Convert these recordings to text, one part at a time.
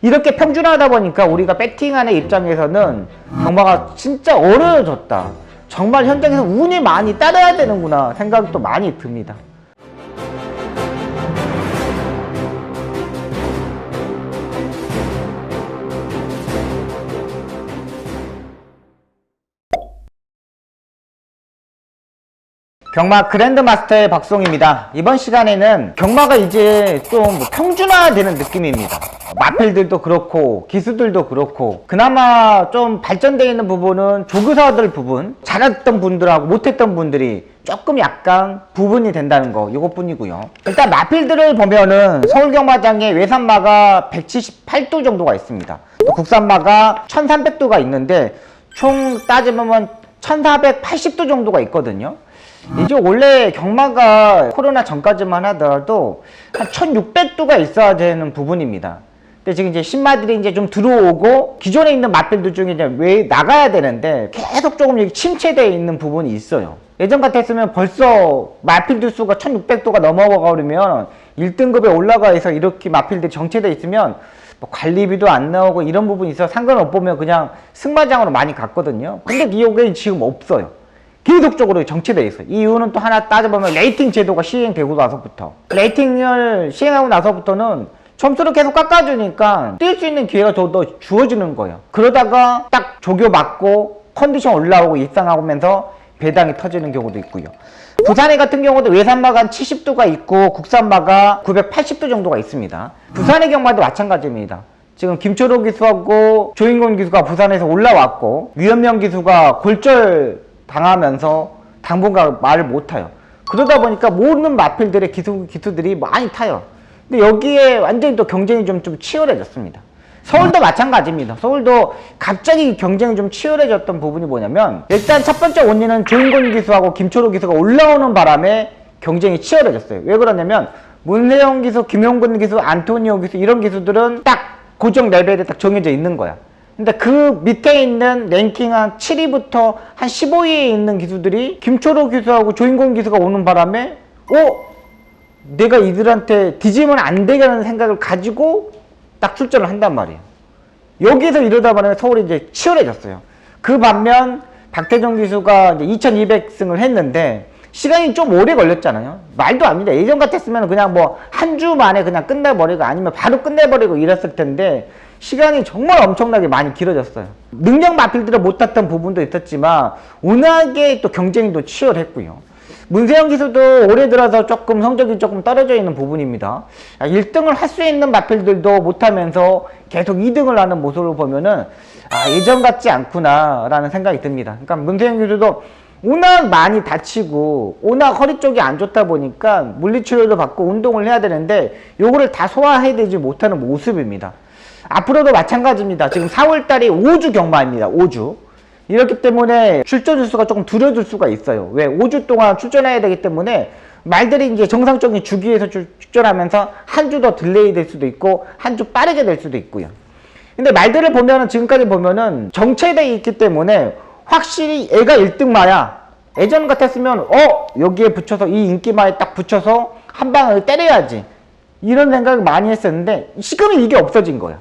이렇게 평준화하다 보니까 우리가 배팅하는 입장에서는 경마가 진짜 어려워졌다. 정말 현장에서 운이 많이 따라야 되는구나 생각도 많이 듭니다. 경마 그랜드마스터의 박송입니다. 이번 시간에는 경마가 이제 좀뭐 평준화되는 느낌입니다. 마필들도 그렇고 기수들도 그렇고 그나마 좀 발전되어 있는 부분은 조교사들 부분 잘했던 분들하고 못했던 분들이 조금 약간 부분이 된다는 거 이것뿐이고요. 일단 마필들을 보면은 서울경마장에 외산마가 178도 정도가 있습니다. 또 국산마가 1300도가 있는데 총 따지면 1480도 정도가 있거든요. 이제 원래 경마가 코로나 전까지만 하더라도 한 1600도가 있어야 되는 부분입니다. 근데 지금 이제 신마들이 이제 좀 들어오고 기존에 있는 맛들들 중에 이제 왜 나가야 되는데 계속 조금 여기 침체되어 있는 부분이 있어요. 예전 같았으면 벌써 마필들 수가 1600도가 넘어가 버리면 1등급에 올라가 있어 이렇게 마필들이 정체되어 있으면 뭐 관리비도 안 나오고 이런 부분이 있어 상관없으면 그냥 승마장으로 많이 갔거든요. 근데 이게 지금 없어요. 계속적으로 정체되어 있어요. 이유는 또 하나 따져보면 레이팅 제도가 시행되고 나서부터 레이팅을 시행하고 나서부터는 점수를 계속 깎아주니까 뛸 수 있는 기회가 더, 더 주어지는 거예요. 그러다가 딱 조교 맞고 컨디션 올라오고 입상하면서 배당이 터지는 경우도 있고요. 부산에 같은 경우도 외산마가 한 70도가 있고 국산마가 980도 정도가 있습니다. 부산의 경마도 마찬가지입니다. 지금 김초로 기수하고 조인곤 기수가 부산에서 올라왔고 유현명 기수가 골절 당하면서 당분간 말을 못 타요. 그러다 보니까 모든 마필들의 기수, 기수들이 많이 타요. 근데 여기에 완전히 또 경쟁이 좀, 좀 치열해졌습니다. 서울도 마찬가지입니다. 서울도 갑자기 경쟁이 좀 치열해졌던 부분이 뭐냐면 일단 첫 번째 원인은 조인곤 기수하고 김초로 기수가 올라오는 바람에 경쟁이 치열해졌어요. 왜 그러냐면 문세영 기수, 김용근 기수, 안토니오 기수 이런 기수들은 딱 고정 레벨에 딱 정해져 있는 거야. 근데 그 밑에 있는 랭킹 한 7위부터 한 15위에 있는 기수들이 김초로 기수하고 조인공 기수가 오는 바람에 어? 내가 이들한테 뒤지면 안 되겠다는 생각을 가지고 딱 출전을 한단 말이에요. 여기서 이러다 보면 서울이 이제 치열해졌어요. 그 반면 박태정 기수가 이제 2200승을 했는데 시간이 좀 오래 걸렸잖아요. 말도 안 됩니다. 예전 같았으면 그냥 뭐 한 주 만에 그냥 끝내버리고 아니면 바로 끝내버리고 이랬을 텐데 시간이 정말 엄청나게 많이 길어졌어요. 능력 마필들을 못 탔던 부분도 있었지만 워낙에 또 경쟁이 또 치열했고요. 문세영 기수도 올해 들어서 조금 성적이 조금 떨어져 있는 부분입니다. 1등을 할 수 있는 마필들도 못하면서 계속 2등을 하는 모습을 보면은 아, 예전 같지 않구나라는 생각이 듭니다. 그러니까 문세영 기수도 워낙 많이 다치고 워낙 허리 쪽이 안 좋다 보니까 물리치료도 받고 운동을 해야 되는데 요거를 다 소화해내지 못하는 모습입니다. 앞으로도 마찬가지입니다. 지금 4월달이 5주 경마입니다. 5주. 이렇기 때문에 출전 주수가 조금 줄어들 수가 있어요. 왜? 5주 동안 출전해야 되기 때문에 말들이 이제 정상적인 주기에서 출- 출전하면서 한 주 더 딜레이 될 수도 있고 한 주 빠르게 될 수도 있고요. 근데 말들을 보면은 지금까지 보면은 정체되어 있기 때문에 확실히 애가 1등마야. 예전 같았으면 어 여기에 붙여서 이 인기마에 딱 붙여서 한 방을 때려야지. 이런 생각을 많이 했었는데 지금은 이게 없어진 거야.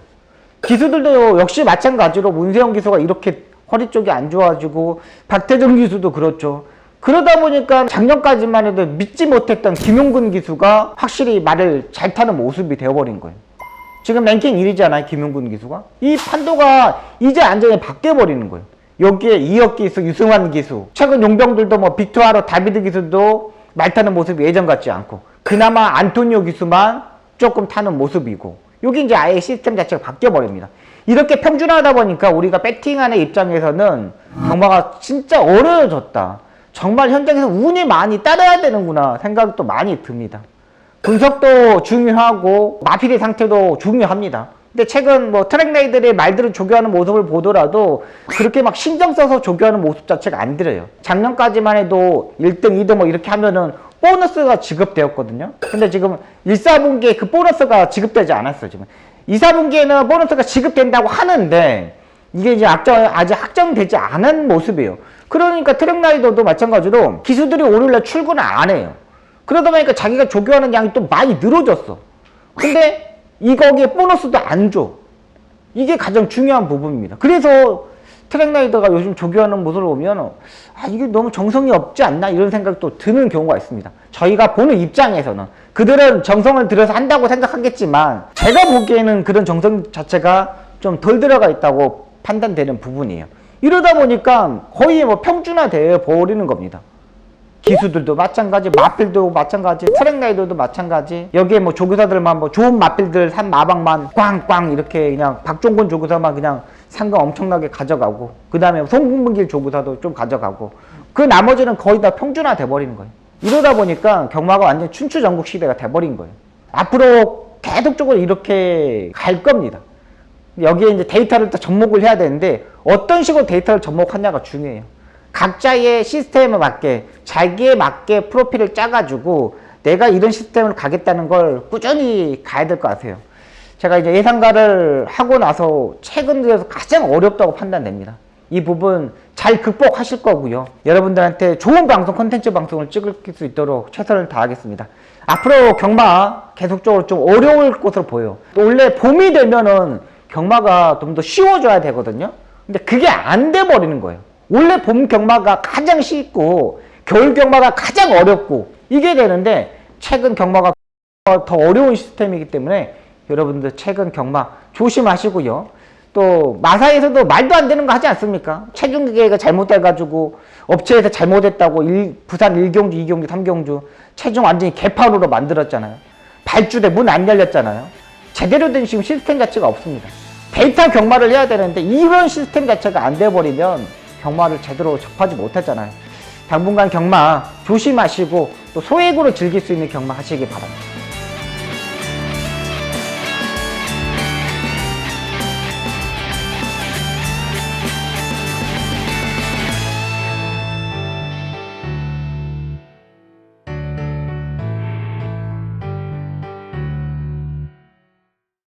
기수들도 역시 마찬가지로 문세영 기수가 이렇게 허리 쪽이 안 좋아지고 박태정 기수도 그렇죠. 그러다 보니까 작년까지만 해도 믿지 못했던 김용근 기수가 확실히 말을 잘 타는 모습이 되어버린 거예요. 지금 랭킹 1위잖아요, 김용근 기수가. 이 판도가 이제 완전히 바뀌어버리는 거예요. 여기에 이혁 기수, 유승환 기수, 최근 용병들도 뭐 빅투아로 다비드 기수도 말 타는 모습이 예전 같지 않고, 그나마 안토니오 기수만 조금 타는 모습이고, 여기 이제 아예 시스템 자체가 바뀌어 버립니다. 이렇게 평준화하다 보니까 우리가 배팅하는 입장에서는 경마가 진짜 어려워졌다. 정말 현장에서 운이 많이 따라야 되는구나 생각도 많이 듭니다. 분석도 중요하고 마필의 상태도 중요합니다. 근데 최근 뭐 트랙레이들의 말들을 조교하는 모습을 보더라도 그렇게 막 신경 써서 조교하는 모습 자체가 안 들어요. 작년까지만 해도 1등, 2등 뭐 이렇게 하면은 보너스가 지급되었거든요. 근데 지금 1, 4분기에 그 보너스가 지급되지 않았어요, 지금. 2, 4분기에는 보너스가 지급된다고 하는데 이게 이제 악정, 아직 확정되지 않은 모습이에요. 그러니까 트랙라이더도 마찬가지로 기수들이 월요일날 출근을 안 해요. 그러다 보니까 자기가 조교하는 양이 또 많이 늘어졌어. 근데 이 거기에 보너스도 안 줘. 이게 가장 중요한 부분입니다. 그래서 트랙라이더가 요즘 조교하는 모습을 보면 아 이게 너무 정성이 없지 않나 이런 생각도 드는 경우가 있습니다. 저희가 보는 입장에서는 그들은 정성을 들여서 한다고 생각하겠지만 제가 보기에는 그런 정성 자체가 좀 덜 들어가 있다고 판단되는 부분이에요. 이러다 보니까 거의 뭐 평준화 되어 버리는 겁니다. 기수들도 마찬가지, 마필도 마찬가지, 트랙라이더도 마찬가지. 여기에 뭐 조교사들만 뭐 좋은 마필들 산 마방만 꽝꽝 이렇게 그냥 박종곤 조교사만 그냥 상금 엄청나게 가져가고, 그 다음에 송금문길 조교사도 좀 가져가고, 그 나머지는 거의 다 평준화 돼버리는 거예요. 이러다 보니까 경마가 완전 춘추 전국 시대가 돼버린 거예요. 앞으로 계속적으로 이렇게 갈 겁니다. 여기에 이제 데이터를 또 접목을 해야 되는데 어떤 식으로 데이터를 접목하냐가 중요해요. 각자의 시스템에 맞게 자기에 맞게 프로필을 짜가지고 내가 이런 시스템을 가겠다는 걸 꾸준히 가야 될 것 같아요. 제가 이제 예상가를 하고 나서 최근 들어서 가장 어렵다고 판단됩니다. 이 부분 잘 극복하실 거고요. 여러분들한테 좋은 방송, 콘텐츠 방송을 찍을 수 있도록 최선을 다하겠습니다. 앞으로 경마 계속적으로 좀 어려울 것으로 보여요. 또 원래 봄이 되면은 경마가 좀 더 쉬워져야 되거든요. 근데 그게 안 돼 버리는 거예요. 원래 봄 경마가 가장 쉽고 겨울 경마가 가장 어렵고 이게 되는데 최근 경마가 더 어려운 시스템이기 때문에 여러분들 최근 경마 조심하시고요. 또 마사에서도 말도 안 되는 거 하지 않습니까? 체중 기계가 잘못돼가지고 업체에서 잘못했다고 일- 부산 1경주, 2경주, 3경주 체중 완전히 개판으로 만들었잖아요. 발주대 문 안 열렸잖아요. 제대로 된 지금 시스템 자체가 없습니다. 데이터 경마를 해야 되는데 이런 시스템 자체가 안 돼버리면 경마를 제대로 접하지 못했잖아요. 당분간 경마 조심하시고 또 소액으로 즐길 수 있는 경마 하시기 바랍니다.